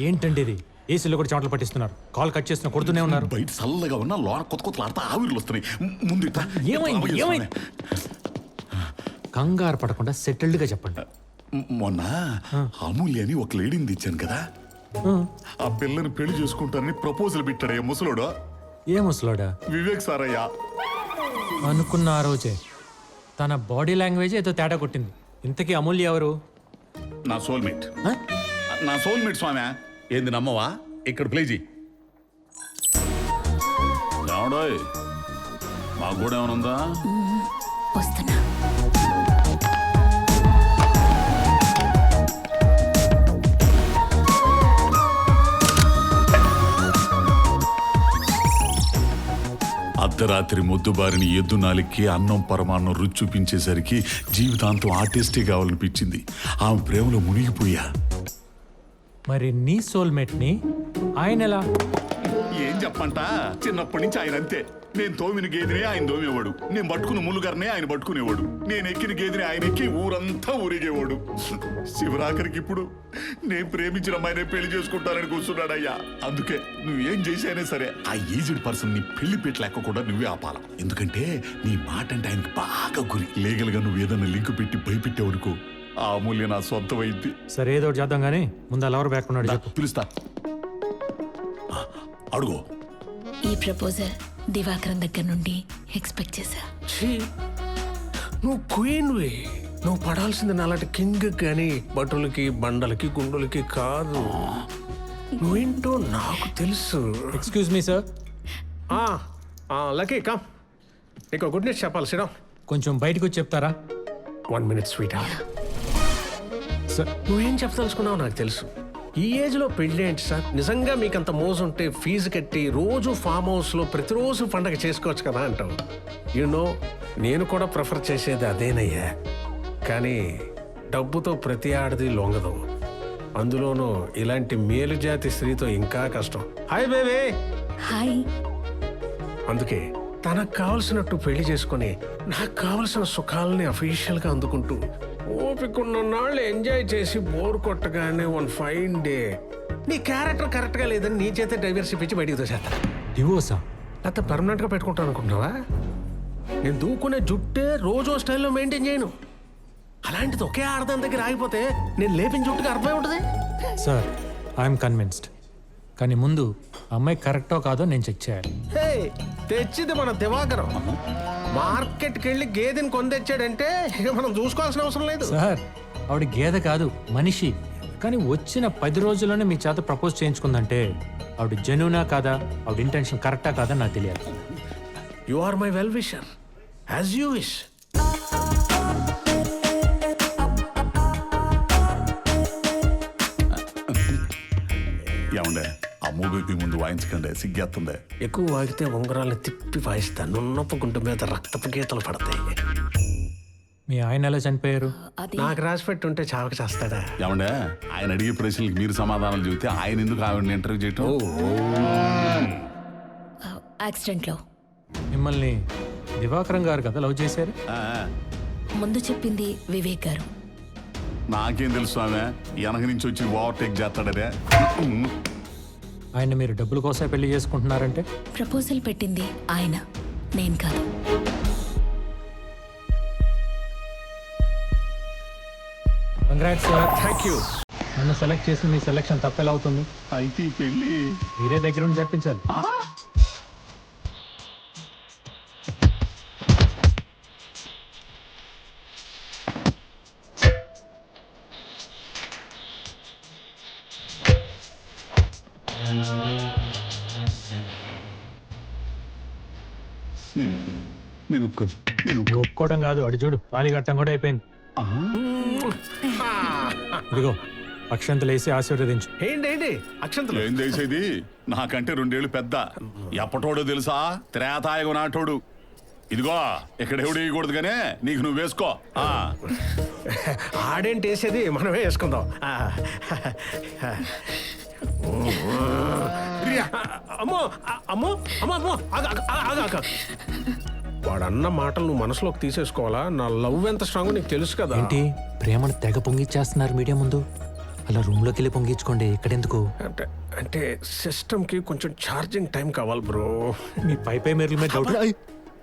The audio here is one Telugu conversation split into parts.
ఏంటండి ఇది? ఏసీలో కూడా చెమటలు పట్టిస్తున్నారు. కాల్ కట్ చేస్తున్నా కొడుతూనే ఉన్నారు. బయట చల్లగా ఉన్న లోన కొత్త కొత్త ఆడతా ఆవిర్లు వస్తున్నాయి. ముందు. ఏమైంది? ఏమైంది? కంగారు పడకుండా సెటిల్డ్గా చెప్పండి. మొన్న అమూల్య అని ఒక లేడీని తెచ్చాను కదా. ఆ. పిల్లని పెళ్ళి చేసుకుంటానని ప్రపోజల్ పెట్టాడయ్యా ముసలోడు. ఏ ముసలాడా? వివేక్ సారయ్యా. అనుకున్న ఆ రోజే. తన బాడీ లాంగ్వేజ్ ఏదో తేడా కొట్టింది. ఇంతకీ అమూల్య ఎవరు? నా సోల్మేట్? నా సోల్మేట్ స్వామి. ఏంది నమ్మవా? ఇక్కడ ప్లే చేయి ఏమండోయ్? మాకు కూడా ఏమైనా ఉందా? వస్తున్నా. అర్ధరాత్రి మొద్దుబారిని ఎద్దు నాలికి అన్నం పరమాన్నం రుచి చూపించేసరికి జీవితాంతం ఆ టేస్టే కావాలనిపించింది. ఆమె ప్రేమలో మునిగిపోయా. మరి నీ సోల్మేట్ని ఆయన ఎలా ఏం చెప్పంట? చిన్నప్పటి నుంచి ఆయన అంతే. నేను తోమిన గేదెనే ఆయన తోమేవాడు. నేను పట్టుకున్న ములుగారినే ఆయన పట్టుకునేవాడు. నేను ఎక్కిన గేదెని ఆయన ఎక్కి ఊరంతా ఊరిగేవాడు. శివరాఖరికి ఇప్పుడు నేను ప్రేమించిన అమ్మాయినే పెళ్ళి చేసుకుంటానని కూర్చున్నాడయ్యా. అందుకే నువ్వేం చేసైనా సరే ఆ ఏజ్డ్ పర్సన్ని పెళ్ళి పెట్టలేకుండా నువ్వే ఆపాల. ఎందుకంటే నీ మాట అంటే ఆయనకి బాగా గురి. లీగల్గా నువ్వు ఏదైనా లింక్ పెట్టి భయపెట్టావనుకో ఆ అమూల్య నా సొంతం అయింది సరే ఏదో ఒకటి చేద్దాం కానీ ముందు అలా ఎవరు బ్యాక్కున్నాడు చెప్పు. పిలుస్తా. ఆ, అడుగు. ఈ ప్రపోజల్ దివాకరం దగ్గర నుండి ఎక్స్పెక్ట్ చేశా. ఛీ, నువ్వు క్వీన్వి నువ్వు పడాల్సింది నాలాంటి కింగ్ కానీ బటులకి బండలకి గుండులకి కాదు. నువ్వేంటో నాకు తెలుసు. ఎక్స్క్యూజ్ మీ సార్ ఆ, ఆ, లక్కీ కమ్ నీకు గుడ్ న్యూస్ చెప్పాలి సిడం కొంచెం బయటకు వచ్చి చెప్తారా? One minute sweet sir. నువ్వేం చెప్పదలుచుకున్నావు నాకు తెలుసు. ఈ ఏజ్లో పెళ్ళి ఏంటి సార్? నిజంగా మీకు అంత మోజు ఉంటే ఫీజు కట్టి రోజు ఫామ్ హౌస్లో ప్రతిరోజు పండగ చేసుకోవచ్చు కదా అంటావు. యు నో నేను కూడా ప్రిఫర్ చేసేది అదేనయ్యా. కానీ డబ్బుతో ప్రతి ఆడది లొంగదు. అందులోనూ ఇలాంటి మేలు జాతి స్త్రీతో ఇంకా కష్టం. హాయ్ బేబీ హాయ్ అందుకే తనకు కావలసినట్టు పెళ్ళి చేసుకుని నాకు కావలసిన సుఖాలని అఫీషియల్గా అందుకుంటూ ఓపికన్న నాళ్ళు ఎంజాయ్ చేసి బోర్ కొట్టగానే వన్ ఫైన్ డే నీ క్యారెక్టర్ కరెక్ట్గా లేదని నీ చేతే డైవర్సిప్ ఇచ్చి బయటికి తోసేస్తా. డివోర్సా లేకపోతే పర్మనెంట్గా పెట్టుకుంటాను అనుకుంటున్నావా? నేను దూకునే జుట్టే రోజు స్టైల్లో మెయింటైన్ చేయను. అలాంటిది ఒకే ఆడదాని దగ్గర ఆగిపోతే నేను లేపిన జుట్టుకి అర్థమై ఉంటుంది? సార్ ఐఎమ్ కన్విన్స్డ్ కానీ ముందు అమ్మాయి కరెక్టో కాదో నేను చెక్ చేయాలి. హే తెచ్చింది మన దివాకరం. మార్కెట్కి వెళ్ళి గేదెని కొందెచ్చాడంటే ఇక మనం చూసుకోవాల్సిన అవసరం లేదు. సార్ ఆవిడ గేదె కాదు మనిషి. కానీ వచ్చిన పది రోజుల్లోనే మీ చేత ప్రపోజ్ చేయించుకుందంటే ఆవిడ జెన్యునా కాదా ఆవిడ ఇంటెన్షన్ కరెక్టా కాదా నాకు తెలియాలి. You are my well wisher as you wish మూవీకి ముందు వాయించకండి సిగ్గేస్తుంది ఎక్కువ వాగితే ఉంగరాలు తిప్పి వాయిస్తాను నున్నప్ప గుంట మీద రక్తపు గీతలు పడతాయి. మీ ఆయన ఎలా చనిపోయారు? నాకు రాసి పెట్టి ఉంటే చావక చేస్తాడా? ఏమండే? ఆయన అడిగే ప్రశ్నలకు మీరు సమాధానాలు చెబితే ఆయన ఎందుకు ఆవిడని ఇంటర్వ్యూ చేయటం? యాక్సిడెంట్లో. మిమ్మల్ని దివాకరం గారు కదా లవ్ చేశారు? ముందు చెప్పింది వివేక్ గారు. నాకేం తెలుసు ఆమె? వెనక నుంచి వచ్చి ఓవర్టేక్ చేస్తాడనే ఆయన మీరు డబ్బుల కోసం పెళ్ళి చేసుకుంటున్నారంటే? ప్రపోజల్ పెట్టింది ఆయన నేను కాదు. కంగ్రాట్స్ సార్ థ్యాంక్ యూ నన్ను సెలెక్ట్ చేసి మీ సెలెక్షన్ తప్పెలా అవుతుంది. అయితే ఈ పెళ్ళి మీరే దగ్గర ఉండి చెప్పించాలి నేను ఒప్పుకోవడం కాదు. అడి చూడు తాళి కట్టం కూడా అయిపోయింది. ఇదిగో అక్షంతలు వేసి ఆశీర్వదించు. ఏంటి ఏంటి? అక్షంతలు? ఏం చేసేది? నాకంటే రెండేళ్ళు పెద్ద. ఎప్పటోడో తెలుసా? త్రేతాయగు నాటోడు. ఇదిగో ఇక్కడ ఎవడు వేయకూడదు కానీ నీకు నువ్వు వేసుకో. ఆ. ఆడేంటి వేసేది? మనమే వేసుకుందాం. ఆ. అమ్మో అమ్మో అమ్మో అమ్మో ఆగు, ఆగు, ఆగు, ఆగు, ఆగు. వాడన్న మాటలు నువ్వు మనసులోకి తీసేసుకోవాలా? నా లవ్ ఎంత స్ట్రాంగ్ నీకు తెలుసు కదా. ఏంటి? ప్రేమను తెగ పొంగిచ్చేస్తున్నారు మీడియా ముందు? అలా రూమ్లోకి వెళ్ళి పొంగించుకోండి ఇక్కడెందుకు? అంటే అంటే సిస్టమ్కి కొంచెం ఛార్జింగ్ టైం కావాలి బ్రో. మీ పై పై మెరుల మీద డౌట్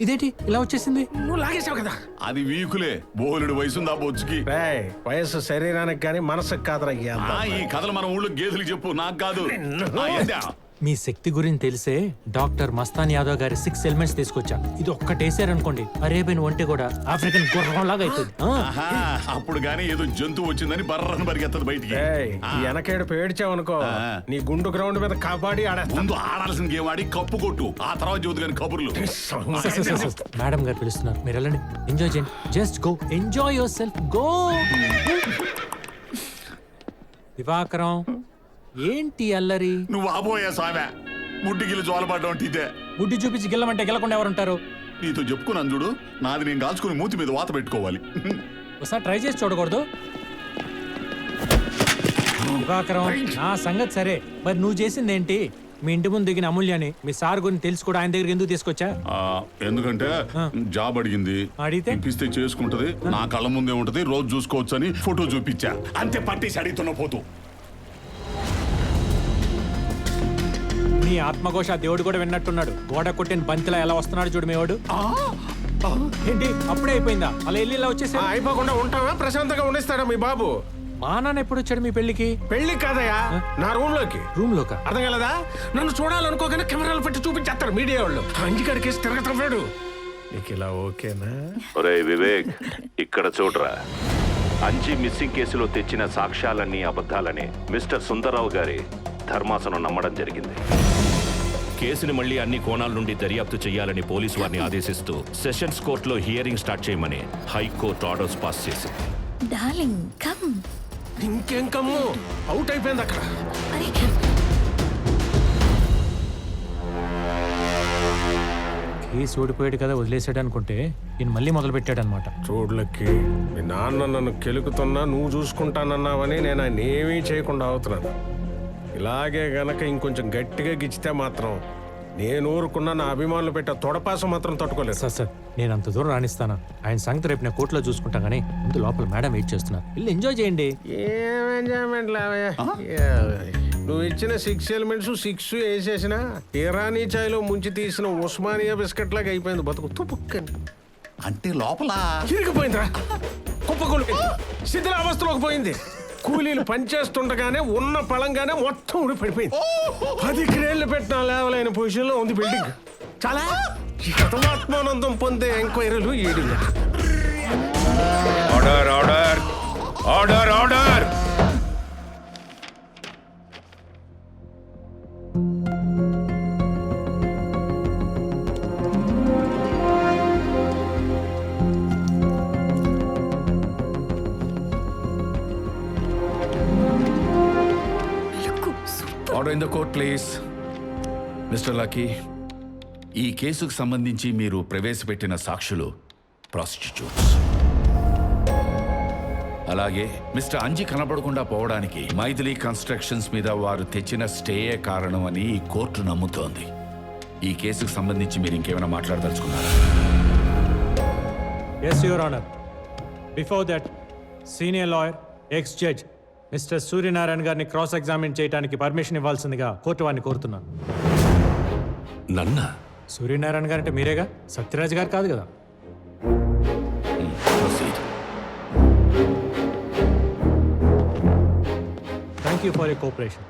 ఇదేంటి? ఇలా వచ్చేసింది? నువ్వు లాగేసావు కదా. అది వీకులే. బోలుడు వయసుంది ఆ బొచ్చుకి రేయ్, వయస్సు శరీరానికి కానీ మనసుకు కాదురా ఆ, ఈ కథలు మన ఊళ్ళో గేదెలు చెప్పు. నాకు కాదు. ఆ, ఏందా? మీ శక్తి గురించి తెలిసే డాక్టర్ మస్తాన్ యాదవ్ గారి సిక్స్ ఎలిమెంట్స్ తీసుకొచ్చా. ఇది ఒక్కటేసారనుకోండి అరేబియన్ ఒంటి కూడా ఆఫ్రికన్ గుర్రం లాగా అవుతుంది అప్పుడు గానీ ఏదో జంతువు వచ్చిందని బర్రని పరిగెత్తదు బయటికి. వెనకేడు పేడ్చావనుకో. నీ గుండు గ్రౌండ్ మీద కబడ్డీ ఆడేస్తా. ముందు ఆడాల్సిన గేమ్ ఆడి కప్పు కొట్టు ఆ తర్వాత చదువు కానీ కబుర్లు. మేడం గారు పిలుస్తున్నారు మీరు వెళ్ళండి. ఎంజాయ్ చేయండి. Just go enjoy yourself go Divakaram ఏంటి అల్లరి? నువ్వు ఆబోయే సామె ముడ్డిగిల్లి జోలపడ్డం ఇదే గుడ్డి చూపించి గెల్లమంటే గెలకుండా ఎవరుంటారు? నీతో చెప్పుకున్నాను చూడు. నాది నేను కాల్చుకుని మూతి మీద వాత పెట్టుకోవాలి. ఒకసారి ట్రై చేసి చూడకూడదు. దివాకరం నా సంగతి సరే. మరి నువ్వు చేసింది ఏంటి మీ ఇంటి ముందు దిగిన అమూల్యాని మీ సార్ గురించి తెలుసు కూడా ఆయన దగ్గర ఎందుకు తీసుకొచ్చా? ఆ, ఎందుకంటే జాబ్ అడిగింది. అడిగితే? ఇప్పిస్తే చేసుకుంటది. నా కళ్ళ ముందే ఉంటది. రోజు చూసుకోవచ్చు అని ఫోటో చూపించా. అంతే పట్టేసి అడుగుతున్న పోతూ. నీ ఆత్మఘోష దేవుడు కూడా విన్నట్టున్నాడు. గోడ కొట్టిన బంతిలా ఎలా వస్తున్నాడు చూడు మేవాడు. ఏంటి అప్పుడే అయిపోయిందా? అలా వెళ్ళి ఇలా వచ్చేసా అయిపోకుండా ఉంటావా? ప్రశాంతంగా ఉండేస్తాడా మీ బాబు? మా నాన్న ఎప్పుడు వచ్చాడు మీ పెళ్ళికి పెళ్ళి కాదయ్యా నా రూమ్లోకి రూమ్ లోక అర్థం కలదా? నన్ను చూడాలనుకోగానే కెమెరాలు పెట్టి చూపించేస్తారు మీడియా వాళ్ళు. అంజికాడికేసి తిరగతున్నాడు నీకు ఇలా ఓకేనా? ఒరే వివేక్ ఇక్కడ చూడరా. అంజి మిస్సింగ్ కేసులో తెచ్చిన సాక్ష్యాలన్నీ అబద్ధాలని. మిస్టర్ సుందరరావు గారి ధర్మాసనం నమ్మడం జరిగింది. కేసుని మళ్ళీ అన్ని కోణాల నుండి దర్యాప్తు చేయాలని పోలీసు వారిని ఆదేశిస్తూ సెషన్స్ కోర్టులో హియరింగ్ స్టార్ట్ చేయమని హైకోర్టు ఆర్డర్స్ పాస్ చేసింది. Darling come. ఇంకేం కమ్ము? అవుట్ అయిపోయింది అక్కడ. కేసు ఓడిపోయాడు కదా వదిలేసాడు అనుకుంటే ఈయన మళ్ళీ మొదలు పెట్టాడు అనమాట చూడలకి మీ నాన్న నన్ను కెలుకుతున్నా నువ్వు చూసుకుంటానన్నావని నేను ఆయన ఏమీ చేయకుండా అవుతున్నాను. ఇలాగే గనక ఇంకొంచెం గట్టిగా గిచ్చితే మాత్రం నేను ఊరుకున్న నా అభిమానులు పెట్టే తొడపాసం మాత్రం తట్టుకోలేదు. సార్ సార్ నేను అంత దూరం రాణిస్తానా? ఆయన సంగతి రేపు నేను కోర్టులో చూసుకుంటాం కానీ ముందు లోపల మేడం వెయిట్ చేస్తున్నారు వెళ్ళి ఎంజాయ్ చేయండి. ఏం ఎంజాయ్మెంట్ లావయ్య నువ్వు ఇచ్చిన సిక్స్ ఎలిమెంట్స్ సిక్స్ వేసేసిన ఇరానీ చాయ్లో ముంచి తీసిన ఉస్మానియా బిస్కెట్ లాగా అయిపోయింది బతుకు. తుపుక్కని అంటే లోపల ఇరిగిపోయిందిరా. కుప్పకూలు శిథిలావస్థలోకి పోయింది. కూలీలు పనిచేస్తుండగానే ఉన్న పళంగానే మొత్తం ఊడి పడిపోయింది. పది క్రేళ్ళు పెట్టిన లేవలేని పొజిషన్లో ఉంది బిల్డింగ్. చాలా ఆత్మానందం పొందే ఎంక్వైరీలు ఏడు మిస్టర్ లక్కీ ఈ కేసుకు సంబంధించి మీరు ప్రవేశపెట్టిన సాక్షులు ప్రాసిక్యూట్స్ అలాగే మిస్టర్ అంజి కనబడకుండా పోవడానికి మైథిలీ కన్స్ట్రక్షన్స్ మీద వారు తెచ్చిన స్టేయే కారణం అని ఈ కోర్టు నమ్ముతోంది. ఈ కేసుకు సంబంధించి మీరు ఇంకేమైనా మాట్లాడదలుచుకున్నారా? Yes your honour before that senior lawyer ex judge mister Suryanarayana గారిని క్రాస్ ఎగ్జామిన్ చేయడానికి పర్మిషన్ ఇవ్వాల్సిందిగా కోర్టు వారిని కోరుతున్నాను. నన్నా? సూర్యనారాయణ గారు అంటే మీరేగా? సత్యరాజ్ గారు కాదు కదా. Thank you for you cooperation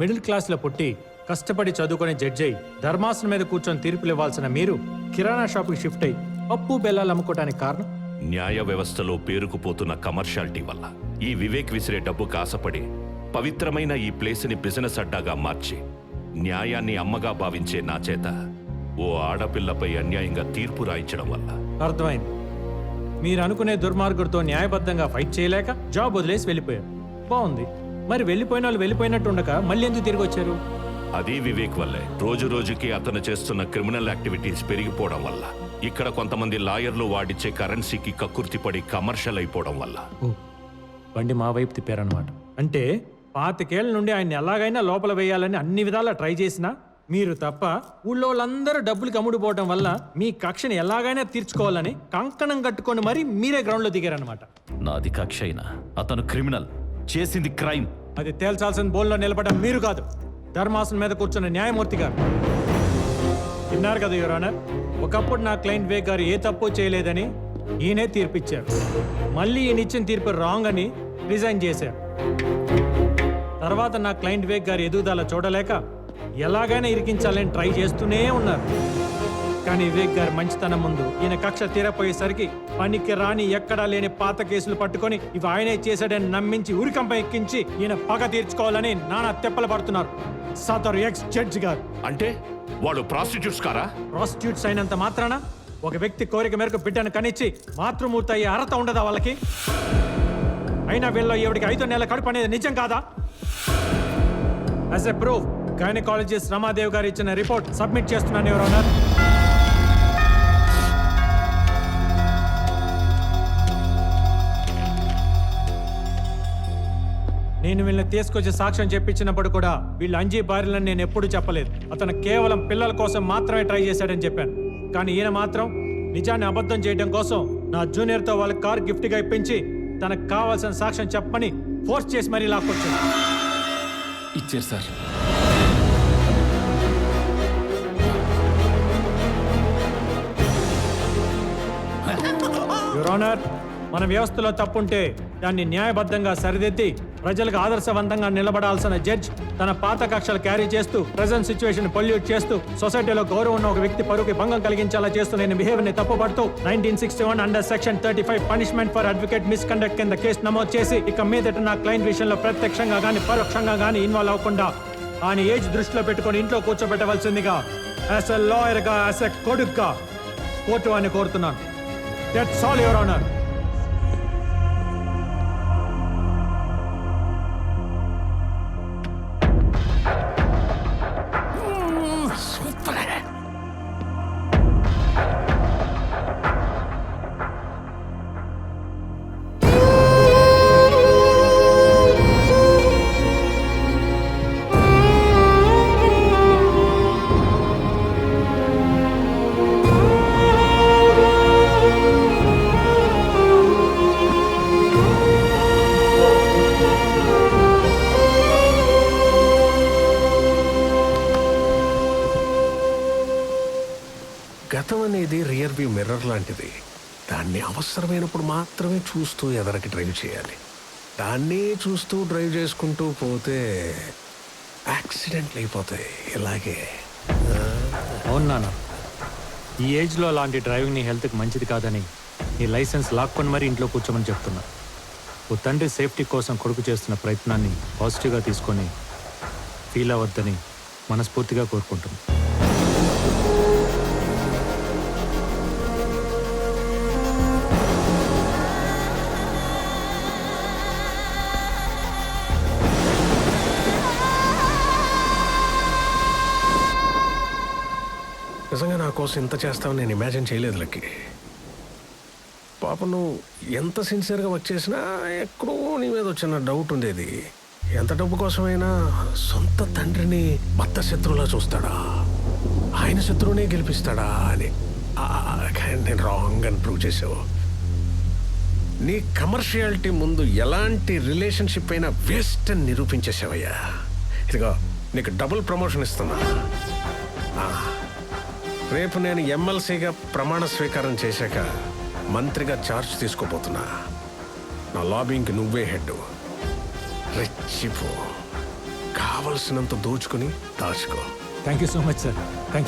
middle క్లాస్లో పుట్టి కష్టపడి చదువుకునే జడ్జి అయి ధర్మాసనం మీద కూర్చొని తీర్పులు ఇవ్వాల్సిన మీరు కిరాణా షాప్కి షిఫ్ట్ అయి పప్పు బెల్లాలు అమ్ముకోవడానికి కారణం? న్యాయ వ్యవస్థలో పేరుకుపోతున్న కమర్షియాలిటీ వల్ల ఈ వివేక్ విసిరే డబ్బుకు ఆశపడి పవిత్రమైన ఈ ప్లేస్ని బిజినెస్ అడ్డాగా మార్చి న్యాయాన్ని అమ్మగా భావించే నా చేత ఓ ఆడపిల్లపై అన్యాయంగా తీర్పు రాయించడం వల్ల. అర్థమైంది. మీరు అనుకునే దుర్మార్గుడితో న్యాయబద్ధంగా ఫైట్ చేయలేక జాబ్ వదిలేసి వెళ్ళిపోయారు. బాగుంది మరి వెళ్ళిపోయిన వాళ్ళు వెళ్ళిపోయినట్టు ఉండక మళ్ళీ ఎందుకు తిరిగి వచ్చారు? అదే వివేక్ వల్లే. రోజు రోజుకి అతను చేస్తున్న క్రిమినల్ యాక్టివిటీస్ పెరిగిపోవడం వల్ల. ఇక్కడ కొంతమంది లాయర్లు వాడిచ్చే కరెన్సీకి కక్కుర్తిపడి కమర్షియల్ అయిపోవడం వల్ల. బండి మా వైపు తిప్పారనమాట అంటే పాతికేళ్ళ నుండి ఆయన ఎలాగైనా లోపల వేయాలని అన్ని విధాలా ట్రై చేసినా మీరు తప్ప ఊళ్ళో వాళ్ళందరూ డబ్బులు కమ్ముడిపోవడం వల్ల మీ కక్షని ఎలాగైనా తీర్చుకోవాలని కంకణం కట్టుకొని మరీ మీరే గ్రౌండ్లో దిగారనమాట నాది కక్ష అయినా. అతను క్రిమినల్. చేసింది క్రైమ్. అది తేల్చాల్సిన బోల్లో నిలబడడం మీరు కాదు. ధర్మాసనం మీద కూర్చున్న న్యాయమూర్తి గారు. విన్నారు కదా యువర్ ఆనర్? ఒకప్పుడు నా క్లయింట్ వేగ్ గారు ఏ తప్పు చేయలేదని ఈయనే తీర్పిచ్చారు. మళ్ళీ ఈయన ఇచ్చిన తీర్పు రాంగ్ అని రిజైన్ చేశారు. తర్వాత నా క్లయింట్ వేగ్ గారి ఎదుగుదల చూడలేక ఎలాగైనా ఇరికించాలని ట్రై చేస్తూనే ఉన్నారు. కానీ వివేక్ గారి మంచితనం ముందు ఈయన కక్ష తీరపోయేసరికి పనికి రాని ఎక్కడా లేని పాత కేసులు పట్టుకొని ఇవి ఆయనే చేశాడని నమ్మించి ఉరికంప ఎక్కించి ఈయన పగ తీర్చుకోవాలని నానా తెప్పలు పడుతున్నారు. సదరు ఎక్స్ జడ్జి గారు. అంటే వాళ్ళు ప్రాస్టిట్యూట్స్ కారా? ప్రాస్టిట్యూట్స్ అయినంత మాత్రాన? ఒక వ్యక్తి కోరిక మేరకు బిడ్డను కనిచ్చి మాతృమూర్తి అయ్యే అర్హత ఉండదా వాళ్ళకి? అయినా వీళ్ళ ఎవడికి ఐదు నెలల కడుపు అనేది నిజం కాదా? As a proof gynaecologist Ramadev గారు ఇచ్చిన రిపోర్ట్ సబ్మిట్ చేస్తున్నాను ఎవరన్నారు నేను వీళ్ళని తీసుకొచ్చి సాక్ష్యం చెప్పించినప్పుడు కూడా వీళ్ళు అంజీ భార్యలను నేను ఎప్పుడూ చెప్పలేదు. అతను కేవలం పిల్లల కోసం మాత్రమే ట్రై చేశాడని చెప్పాను. కానీ ఈయన మాత్రం నిజాన్ని అబద్ధం చేయడం కోసం నా జూనియర్తో వాళ్ళ కార్ గిఫ్ట్గా ఇప్పించి తనకు కావాల్సిన సాక్ష్యం చెప్పని ఫోర్స్ చేసి మరీ లాక్కొచ్చాడు. ఇచ్చారు సార్. యువర్ ఆనర్ మన వ్యవస్థలో తప్పుంటే దాన్ని న్యాయబద్ధంగా సరిదిద్ది ప్రజలకు ఆదర్శవంతంగా నిలబడాల్సిన జడ్జ్ తన పాత కక్షలు క్యారీ చేస్తూ ప్రజెంట్ సిచ్యువేషన్ పొల్యూట్ చేస్తూ సొసైటీలో గౌరవం ఉన్న ఒక వ్యక్తి పరువుకి భంగం కలిగించేలా చేస్తూ నేను బిహేవియర్ని తప్పుపడుతూ nineteen sixty one under section thirty five punishment for advocate misconduct కింద కేసు నమోదు చేసి ఇక మీదట నా క్లయింట్ విషయంలో ప్రత్యక్షంగా గానీ పరోక్షంగా గానీ ఇన్వాల్వ్ అవ్వకుండా ఆయన ఏజ్ దృష్టిలో పెట్టుకొని ఇంట్లో కూర్చోబెట్టవలసిందిగా యాజ్ ఎ లాయర్గా యాజ్ ఎ కొడుగ్గా కోర్టు అని కోరుతున్నాను. దట్స్ ఆల్ యువర్ ఆనర్ అవసరమైనప్పుడు మాత్రమే చూస్తూ ఎదరికి డ్రైవ్ చేయాలి. దాన్నే చూస్తూ డ్రైవ్ చేసుకుంటూ పోతే యాక్సిడెంట్లు అయిపోతాయి. ఇలాగే. అవును నాన్న. ఈ ఏజ్లో అలాంటి డ్రైవింగ్ నీ హెల్త్కి మంచిది కాదని నీ లైసెన్స్ లాక్కొని మరీ ఇంట్లో కూర్చోమని చెప్తున్నా. ఓ తండ్రి సేఫ్టీ కోసం కొడుకు చేస్తున్న ప్రయత్నాన్ని పాజిటివ్గా తీసుకొని ఫీల్ అవ్వద్దని మనస్ఫూర్తిగా కోరుకుంటున్నాను నా కోసం ఇంత చేస్తావు నేను ఇమాజిన్ చేయలేదు లక్కి. పాప నువ్వు ఎంత సిన్సియర్గా వర్క్ చేసినా ఎక్కడో నీ మీద వచ్చిన డౌట్ ఉండేది. ఎంత డబ్బు కోసమైనా సొంత తండ్రిని భర్త శత్రువులా చూస్తాడా? ఆయన శత్రువునే గెలిపిస్తాడా అని. నేను రాంగ్ అని ప్రూవ్ చేసావు. నీ కమర్షియాలిటీ ముందు ఎలాంటి రిలేషన్షిప్ అయినా వేస్ట్ అని నిరూపించేసావయ్యా. ఇదిగో నీకు డబుల్ ప్రమోషన్ ఇస్తున్నా. రేపు నేను ఎమ్మెల్సీగా ప్రమాణ స్వీకారం చేశాక మంత్రిగా చార్జ్ తీసుకోబోతున్నా. నా లాబింగ్కి నువ్వే హెడ్ రెచ్చిపో. కావలసినంత దోచుకుని దాచుకో. Thank you so much sir thank you